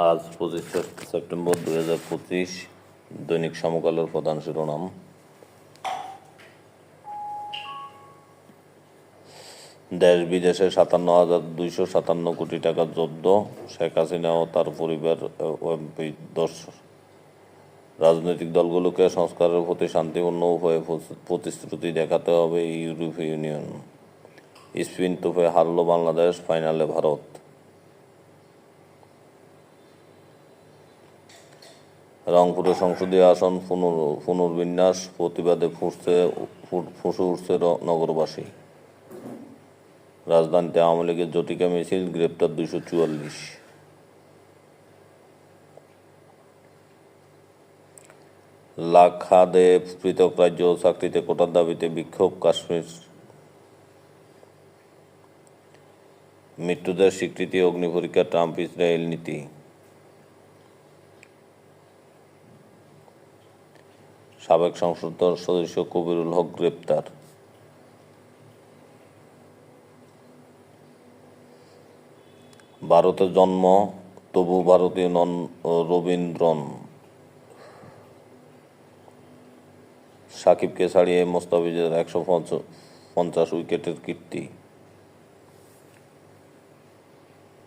আজ পঁচিশে সেপ্টেম্বর দুই হাজার পঁচিশ দৈনিক সমকালের প্রধান শিরোনাম। দেশ বিদেশে সাতান্ন হাজার দুইশো সাতান্ন কোটি টাকা জব্দ, শেখ হাসিনা ও তার পরিবার এমপি দশ রাজনৈতিক দলগুলোকে সংস্কারের প্রতি শান্তিপূর্ণ উপায়ে প্রতিশ্রুতি দেখাতে হবে ইউরোপীয় ইউনিয়ন। স্পিন তোপে হারল বাংলাদেশ ফাইনালে ভারত। রংপুরে সংসদীয় আসন পুনর- পুনর্বিন্যাস, প্রতিবাদে ফুসছে ফুঁসে উঠছে নগরবাসী। রাজধানীতে আওয়ামী লীগের জটিকা মিছিল, গ্রেপ্তার দুইশো চুয়াল্লিশ। লাখাদে পৃথক রাজ্য চাকরিতে কোটার দাবিতে বিক্ষোভ, কাশ্মীর। মৃত্যুদের স্বীকৃতি, অগ্নিপরীক্ষা ট্রাম্প ইসরায়েল নীতি। সাবেক সংসদ সদস্য কবিরুল হক গ্রেপ্তার। ভারতে জন্ম, তবু ভারতীয় নন রবীন্দ্রন। সাকিবকে ছাড়িয়ে মোস্তাফিজের একশো পঞ্চাশ উইকেটের কীর্তি।